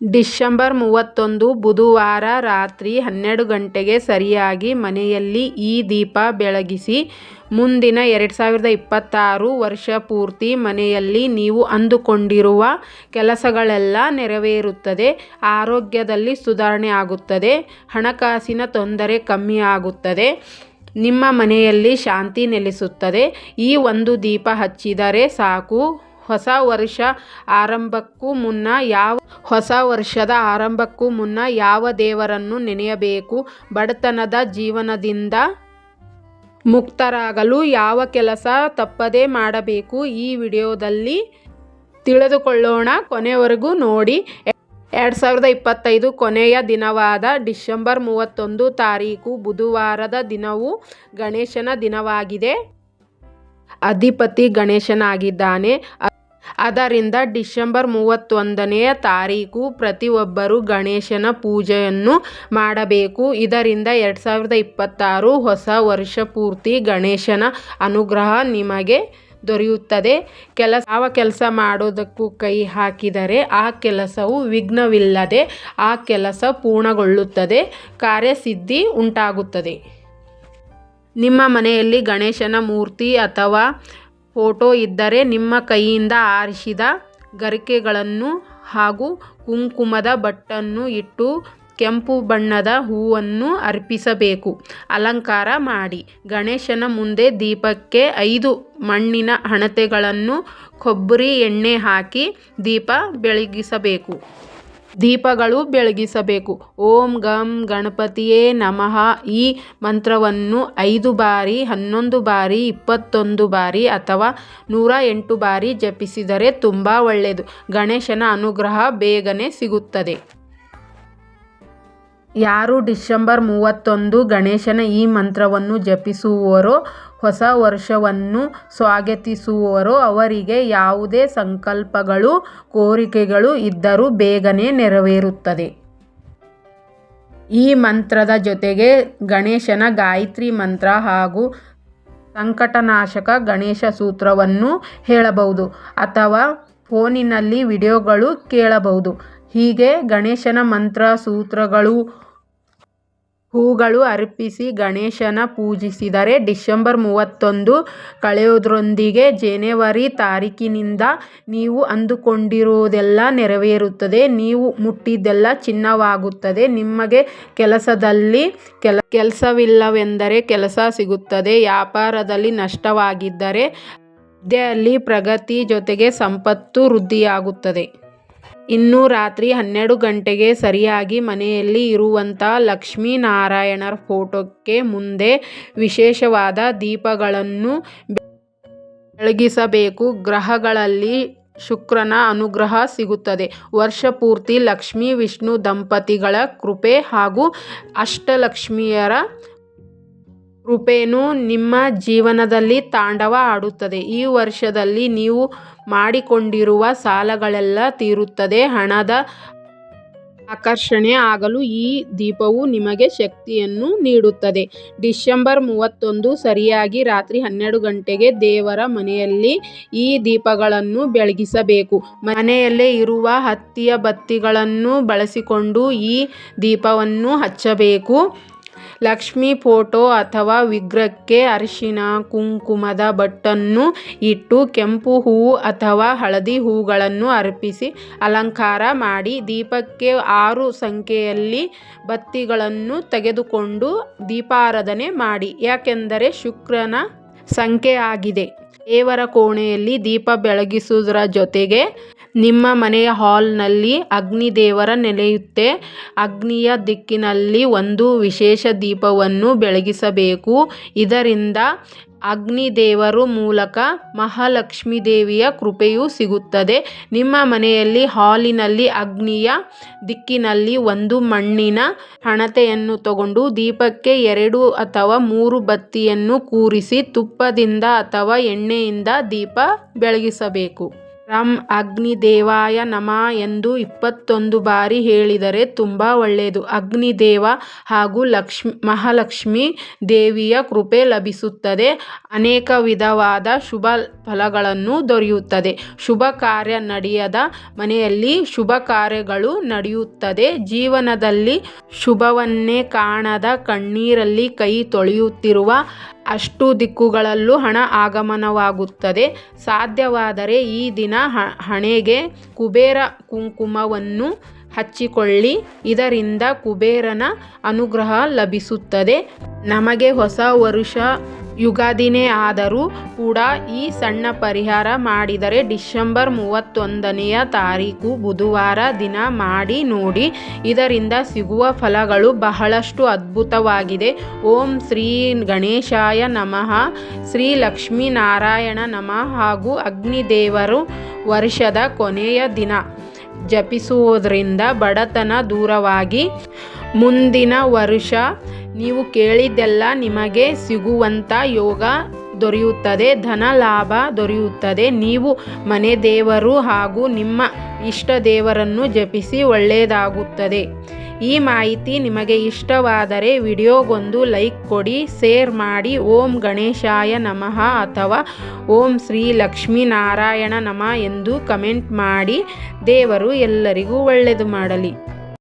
December ಮೂವತ್ತೊಂದು ಬುಧವಾರ ರಾತ್ರಿ ಹನ್ನೆರಡು ಗಂಟೆಗೆ ಸರಿಯಾಗಿ ಮನೆಯಲ್ಲಿ ಈ ದೀಪ ಬೆಳಗಿಸಿ, ಮುಂದಿನ ಎರಡು ಸಾವಿರದ ಇಪ್ಪತ್ತಾರು ವರ್ಷ ಪೂರ್ತಿ ಮನೆಯಲ್ಲಿ ನೀವು ಅಂದುಕೊಂಡಿರುವ ಕೆಲಸಗಳೆಲ್ಲ ನೆರವೇರುತ್ತದೆ, ಆರೋಗ್ಯದಲ್ಲಿ ಸುಧಾರಣೆ ಆಗುತ್ತದೆ, ಹಣಕಾಸಿನ ತೊಂದರೆ ಕಮ್ಮಿ ಆಗುತ್ತದೆ, ನಿಮ್ಮ ಮನೆಯಲ್ಲಿ ಶಾಂತಿ ನೆಲೆಸುತ್ತದೆ, ಈ ಒಂದು ದೀಪ ಹಚ್ಚಿದರೆ ಸಾಕು. ಹೊಸ ವರ್ಷ ಆರಂಭಕ್ಕೂ ಮುನ್ನ ಯಾವ ಹೊಸ ವರ್ಷದ ಆರಂಭಕ್ಕೂ ಮುನ್ನ ಯಾವ ದೇವರನ್ನು ನೆನೆಯಬೇಕು? ಬಡತನದ ಜೀವನದಿಂದ ಮುಕ್ತರಾಗಲು ಯಾವ ಕೆಲಸ ತಪ್ಪದೇ ಮಾಡಬೇಕು? ಈ ವಿಡಿಯೋದಲ್ಲಿ ತಿಳಿದುಕೊಳ್ಳೋಣ. ಕೊನೆವರೆಗೂ ನೋಡಿ. ಎರಡು ಸಾವಿರದ ಇಪ್ಪತ್ತೈದು ಕೊನೆಯ ದಿನವಾದ ಡಿಸೆಂಬರ್ ಮೂವತ್ತೊಂದು ತಾರೀಕು ಬುಧವಾರದ ದಿನವು ಗಣೇಶನ ದಿನವಾಗಿದೆ. ಅಧಿಪತಿ ಗಣೇಶನಾಗಿದ್ದಾನೆ. ಆದ್ದರಿಂದ ಡಿಸೆಂಬರ್ ಮೂವತ್ತೊಂದನೆಯ ತಾರೀಕು ಪ್ರತಿಯೊಬ್ಬರು ಗಣೇಶನ ಪೂಜೆಯನ್ನು ಮಾಡಬೇಕು. ಇದರಿಂದ ಎರಡು ಸಾವಿರದ ಇಪ್ಪತ್ತಾರು ಹೊಸ ವರ್ಷ ಪೂರ್ತಿ ಗಣೇಶನ ಅನುಗ್ರಹ ನಿಮಗೆ ದೊರೆಯುತ್ತದೆ. ಕೆಲಸ, ಯಾವ ಕೆಲಸ ಮಾಡೋದಕ್ಕೂ ಕೈ ಹಾಕಿದರೆ ಆ ಕೆಲಸವು ವಿಘ್ನವಿಲ್ಲದೆ ಆ ಕೆಲಸ ಪೂರ್ಣಗೊಳ್ಳುತ್ತದೆ. ಕಾರ್ಯಸಿದ್ಧಿ ಉಂಟಾಗುತ್ತದೆ. ನಿಮ್ಮ ಮನೆಯಲ್ಲಿ ಗಣೇಶನ ಮೂರ್ತಿ ಅಥವಾ ಫೋಟೋ ಇದ್ದರೆ ನಿಮ್ಮ ಕೈಯಿಂದ ಆರಿಸಿದ ಗರಿಕೆಗಳನ್ನು ಹಾಗೂ ಕುಂಕುಮದ ಬಟ್ಟನ್ನು ಇಟ್ಟು ಕೆಂಪು ಬಣ್ಣದ ಹೂವನ್ನು ಅರ್ಪಿಸಬೇಕು. ಅಲಂಕಾರ ಮಾಡಿ. ಗಣೇಶನ ಮುಂದೆ ದೀಪಕ್ಕೆ ಐದು ಮಣ್ಣಿನ ಹಣತೆಗಳನ್ನು ಕೊಬ್ಬರಿ ಎಣ್ಣೆ ಹಾಕಿ ದೀಪ ಬೆಳಗಿಸಬೇಕು. ದೀಪಗಳು ಬೆಳಗಿಸಬೇಕು. ಓಂ ಗಂ ಗಣಪತಿಯೇ ನಮಃ. ಈ ಮಂತ್ರವನ್ನು ಐದು ಬಾರಿ, ಹನ್ನೊಂದು ಬಾರಿ, ಇಪ್ಪತ್ತೊಂದು ಬಾರಿ ಅಥವಾ ನೂರ ಎಂಟು ಬಾರಿ ಜಪಿಸಿದರೆ ತುಂಬ ಒಳ್ಳೆಯದು. ಗಣೇಶನ ಅನುಗ್ರಹ ಬೇಗನೆ ಸಿಗುತ್ತದೆ. ಯಾರು ಡಿಸೆಂಬರ್ ಮೂವತ್ತೊಂದು ಗಣೇಶನ ಈ ಮಂತ್ರವನ್ನು ಜಪಿಸುವರೋ, ಹೊಸ ವರ್ಷವನ್ನು ಸ್ವಾಗತಿಸುವರೋ, ಅವರಿಗೆ ಯಾವುದೇ ಸಂಕಲ್ಪಗಳು, ಕೋರಿಕೆಗಳು ಇದ್ದರೂ ಬೇಗನೆ ನೆರವೇರುತ್ತದೆ. ಈ ಮಂತ್ರದ ಜೊತೆಗೆ ಗಣೇಶನ ಗಾಯತ್ರಿ ಮಂತ್ರ ಹಾಗೂ ಸಂಕಟನಾಶಕ ಗಣೇಶ ಸೂತ್ರವನ್ನು ಹೇಳಬಹುದು ಅಥವಾ ಫೋನಿನಲ್ಲಿ ವಿಡಿಯೋಗಳು ಕೇಳಬಹುದು. ಹೀಗೆ ಗಣೇಶನ ಮಂತ್ರ ಸೂತ್ರಗಳು ಹೂಗಳು ಅರ್ಪಿಸಿ ಗಣೇಶನ ಪೂಜಿಸಿದರೆ ಡಿಸೆಂಬರ್ ಮೂವತ್ತೊಂದು ಕಳೆಯೋದ್ರೊಂದಿಗೆ ಜನವರಿ ತಾರೀಕಿನಿಂದ ನೀವು ಅಂದುಕೊಂಡಿರುವುದೆಲ್ಲ ನೆರವೇರುತ್ತದೆ. ನೀವು ಮುಟ್ಟಿದ್ದೆಲ್ಲ ಚಿನ್ನವಾಗುತ್ತದೆ. ನಿಮಗೆ ಕೆಲಸದಲ್ಲಿ ಕೆಲ, ಕೆಲಸವಿಲ್ಲವೆಂದರೆ ಕೆಲಸ ಸಿಗುತ್ತದೆ. ವ್ಯಾಪಾರದಲ್ಲಿ ನಷ್ಟವಾಗಿದ್ದರೆ ವಿದ್ಯೆಯಲ್ಲಿ ಪ್ರಗತಿ ಜೊತೆಗೆ ಸಂಪತ್ತು ವೃದ್ಧಿಯಾಗುತ್ತದೆ. ಇನ್ನು ರಾತ್ರಿ ಹನ್ನೆರಡು ಗಂಟೆಗೆ ಸರಿಯಾಗಿ ಮನೆಯಲ್ಲಿ ಇರುವಂಥ ಲಕ್ಷ್ಮೀನಾರಾಯಣರ ಫೋಟೋಕ್ಕೆ ಮುಂದೆ ವಿಶೇಷವಾದ ದೀಪಗಳನ್ನು ಬೆಳಗಿಸಬೇಕು. ಗ್ರಹಗಳಲ್ಲಿ ಶುಕ್ರನ ಅನುಗ್ರಹ ಸಿಗುತ್ತದೆ. ವರ್ಷ ಪೂರ್ತಿ ಲಕ್ಷ್ಮೀ, ವಿಷ್ಣು ದಂಪತಿಗಳ ಕೃಪೆ ಹಾಗೂ ಅಷ್ಟಲಕ್ಷ್ಮಿಯರ ಕೃಪೆಯು ನಿಮ್ಮ ಜೀವನದಲ್ಲಿ ತಾಂಡವ ಆಡುತ್ತದೆ. ಈ ವರ್ಷದಲ್ಲಿ ನೀವು ಮಾಡಿಕೊಂಡಿರುವ ಸಾಲಗಳೆಲ್ಲ ತೀರುತ್ತದೆ. ಹಣದ ಆಕರ್ಷಣೆ ಆಗಲು ಈ ದೀಪವು ನಿಮಗೆ ಶಕ್ತಿಯನ್ನು ನೀಡುತ್ತದೆ. ಡಿಸೆಂಬರ್ ಮೂವತ್ತೊಂದು ಸರಿಯಾಗಿ ರಾತ್ರಿ ಹನ್ನೆರಡು ಗಂಟೆಗೆ ದೇವರ ಮನೆಯಲ್ಲಿ ಈ ದೀಪಗಳನ್ನು ಬೆಳಗಿಸಬೇಕು. ಮನೆಯಲ್ಲೇ ಇರುವ ಹತ್ತಿಯ ಬತ್ತಿಗಳನ್ನು ಬಳಸಿಕೊಂಡು ಈ ದೀಪವನ್ನು ಹಚ್ಚಬೇಕು. ಲಕ್ಷ್ಮೀ ಫೋಟೋ ಅಥವಾ ವಿಗ್ರಹಕ್ಕೆ ಅರಿಶಿನ, ಕುಂಕುಮದ ಬಟ್ಟನ್ನು ಇಟ್ಟು ಕೆಂಪು ಹೂವು ಅಥವಾ ಹಳದಿ ಹೂಗಳನ್ನು ಅರ್ಪಿಸಿ ಅಲಂಕಾರ ಮಾಡಿ ದೀಪಕ್ಕೆ ಆರು ಸಂಖ್ಯೆಯಲ್ಲಿ ಬತ್ತಿಗಳನ್ನು ತೆಗೆದುಕೊಂಡು ದೀಪಾರಾಧನೆ ಮಾಡಿ. ಯಾಕೆಂದರೆ ಶುಕ್ರನ ಸಂಖ್ಯೆ ಆಗಿದೆ. ದೇವರ ಕೋಣೆಯಲ್ಲಿ ದೀಪ ಬೆಳಗಿಸುವುದರ ಜೊತೆಗೆ ನಿಮ್ಮ ಮನೆಯ ಹಾಲ್ನಲ್ಲಿ ಅಗ್ನಿ ದೇವರ ನೆಲೆಯುತ್ತೆ. ಅಗ್ನಿಯ ದಿಕ್ಕಿನಲ್ಲಿ ಒಂದು ವಿಶೇಷ ದೀಪವನ್ನು ಬೆಳಗಿಸಬೇಕು. ಇದರಿಂದ ಅಗ್ನಿ ದೇವರು ಮೂಲಕ ಮಹಾಲಕ್ಷ್ಮೀ ದೇವಿಯ ಕೃಪೆಯು ಸಿಗುತ್ತದೆ. ನಿಮ್ಮ ಮನೆಯಲ್ಲಿ ಹಾಲಿನಲ್ಲಿ ಅಗ್ನಿಯ ದಿಕ್ಕಿನಲ್ಲಿ ಒಂದು ಮಣ್ಣಿನ ಹಣತೆಯನ್ನು ತಗೊಂಡು ದೀಪಕ್ಕೆ ಎರಡು ಅಥವಾ ಮೂರು ಬತ್ತಿಯನ್ನು ಕೂರಿಸಿ ತುಪ್ಪದಿಂದ ಅಥವಾ ಎಣ್ಣೆಯಿಂದ ದೀಪ ಬೆಳಗಿಸಬೇಕು. ರಂ ಅಗ್ನಿದೇವಾಯ ನಮಃ ಎಂದು ಇಪ್ಪತ್ತೊಂದು ಬಾರಿ ಹೇಳಿದರೆ ತುಂಬ ಒಳ್ಳೆಯದು. ಅಗ್ನಿದೇವ ಹಾಗೂ ಲಕ್ಷ್ಮಿ, ಮಹಾಲಕ್ಷ್ಮಿ ದೇವಿಯ ಕೃಪೆ ಲಭಿಸುತ್ತದೆ. ಅನೇಕ ವಿಧವಾದ ಶುಭ ಫಲಗಳನ್ನು ದೊರೆಯುತ್ತದೆ. ಶುಭ ಕಾರ್ಯ ನಡೆಯದ ಮನೆಯಲ್ಲಿ ಶುಭ ಕಾರ್ಯಗಳು ನಡೆಯುತ್ತದೆ. ಜೀವನದಲ್ಲಿ ಶುಭವನ್ನೇ ಕಾಣದ ಕಣ್ಣೀರಲ್ಲಿ ಕೈ ತೊಳೆಯುತ್ತಿರುವ ಅಷ್ಟು ದಿಕ್ಕುಗಳಲ್ಲೂ ಹಣ ಆಗಮನವಾಗುತ್ತದೆ. ಸಾಧ್ಯವಾದರೆ ಈ ದಿನ ಹಣೆಗೆ ಕುಬೇರ ಕುಂಕುಮವನ್ನು ಹಚ್ಚಿಕೊಳ್ಳಿ. ಇದರಿಂದ ಕುಬೇರನ ಅನುಗ್ರಹ ಲಭಿಸುತ್ತದೆ. ನಮಗೆ ಹೊಸ ವರುಷ ಯುಗಾದಿನೇ ಆದರೂ ಕೂಡ ಈ ಸಣ್ಣ ಪರಿಹಾರ ಮಾಡಿದರೆ ಡಿಸೆಂಬರ್ ಮೂವತ್ತೊಂದನೆಯ ತಾರೀಕು ಬುಧವಾರ ದಿನ ಮಾಡಿ ನೋಡಿ. ಇದರಿಂದ ಸಿಗುವ ಫಲಗಳು ಬಹಳಷ್ಟು ಅದ್ಭುತವಾಗಿದೆ. ಓಂ ಶ್ರೀ ಗಣೇಶಾಯ ನಮಃ. ಶ್ರೀ ಲಕ್ಷ್ಮೀನಾರಾಯಣ ನಮಃ ಹಾಗೂ ಅಗ್ನಿದೇವರು ವರ್ಷದ ಕೊನೆಯ ದಿನ. ಜಪಿಸುವುದರಿಂದ ಬಡತನ ದೂರವಾಗಿ. ಮುಂದಿನ ವರುಷ, ನೀವು ಕೇಳಿದ್ದೆಲ್ಲ ನಿಮಗೆ ಸಿಗುವಂಥ ಯೋಗ ದೊರೆಯುತ್ತದೆ, ಧನ ಲಾಭ ದೊರೆಯುತ್ತದೆ. ನೀವು ಮನೆ ದೇವರು ಹಾಗೂ ನಿಮ್ಮ ಇಷ್ಟ ದೇವರನ್ನು ಜಪಿಸಿ ಒಳ್ಳೆಯದಾಗುತ್ತದೆ. ಈ ಮಾಹಿತಿ ನಿಮಗೆ ಇಷ್ಟವಾದರೆ ವಿಡಿಯೋಗೊಂದು ಲೈಕ್ ಕೊಡಿ, ಶೇರ್ ಮಾಡಿ. ಓಂ ಗಣೇಶಾಯ ನಮಃ ಅಥವಾ ಓಂ ಶ್ರೀ ಲಕ್ಷ್ಮೀನಾರಾಯಣ ನಮಃ ಎಂದು ಕಮೆಂಟ್ ಮಾಡಿ. ದೇವರು ಎಲ್ಲರಿಗೂ ಒಳ್ಳೆಯದು ಮಾಡಲಿ.